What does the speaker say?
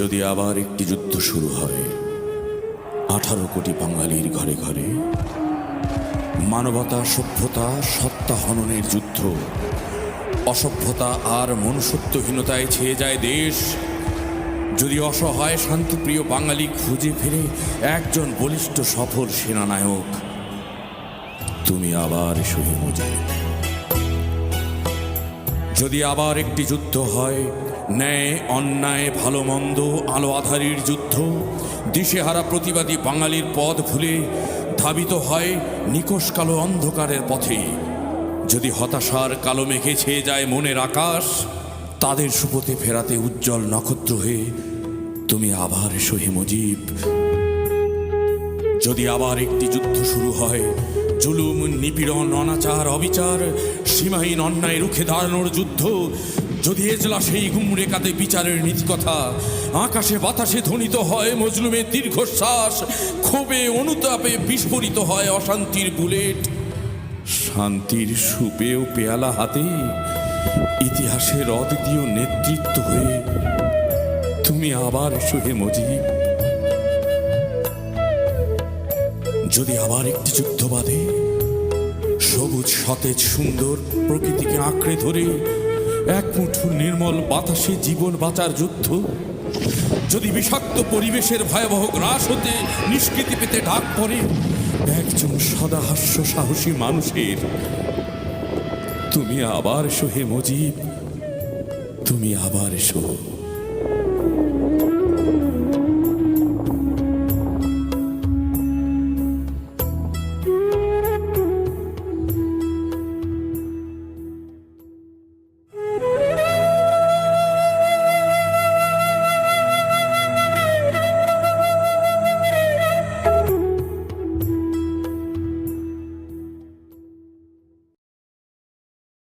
যদি আবার একটি যুদ্ধ শুরু হয়, আঠারো কোটি বাঙালির ঘরে ঘরে মানবতা, সভ্যতা, সত্তা হননের যুদ্ধ, অসভ্যতা আর মনুষ্যত্বহীনতায় ছেয়ে যায় দেশ, যদি অসহায়, শান্তিপ্রিয় বাঙালি খুঁজে ফিরে একজন বলিষ্ঠ সফল সেনানায়ক, তুমি আবার সহি যদি আবার একটি যুদ্ধ হয় ন্যায়, অন্যায়, ভালো মন্দ, আলো আধারির যুদ্ধ, দিশেহারা প্রতিবাদী বাঙালির পথ ভুলে ধাবিত হয় নিকশ কালো অন্ধকারের পথে। যদি হতাশার কালো মেঘে ছেয়ে যায় মনের আকাশ, তাদের সুপথে ফেরাতে উজ্জ্বল নক্ষত্র হয়ে তুমি আবার সহি মুজিব যদি আবার একটি যুদ্ধ শুরু হয় জুলুম, নিপীড়ন, অনাচার, অবিচার, সীমাহীন অন্যায়, রুখে দাঁড়ানোর যুদ্ধ। যদি এজলা সেই গুমরে কাঁদে বিচারের নীতিকথা আকাশে বাতাসে ধ্বনিত হয় মজলুমের দীর্ঘশ্বাস, ক্ষোভে অনুতাপে বিস্ফোরিত হয় অশান্তির বুলেট। শান্তির সুপেও পেয়ালা হাতে ইতিহাসের অদ্বিতীয় নেতৃত্ব হয়ে তুমি আবার সোহে মজিব যদি আবার একটি যুদ্ধ বাঁধে, সবুজ, সতেজ, সুন্দর প্রকৃতিকে আঁকড়ে ধরে, এক মুঠো নির্মল বাতাসে জীবন বাঁচার যুদ্ধ, যদি বিষাক্ত পরিবেশের ভয়াবহ গ্রাস হতে নিষ্কৃতি পেতে ডাক পড়ে, একজন সদাহাস্য সাহসী মানুষের, তুমি আবার সোহে মজিব, তুমি আবার এসো।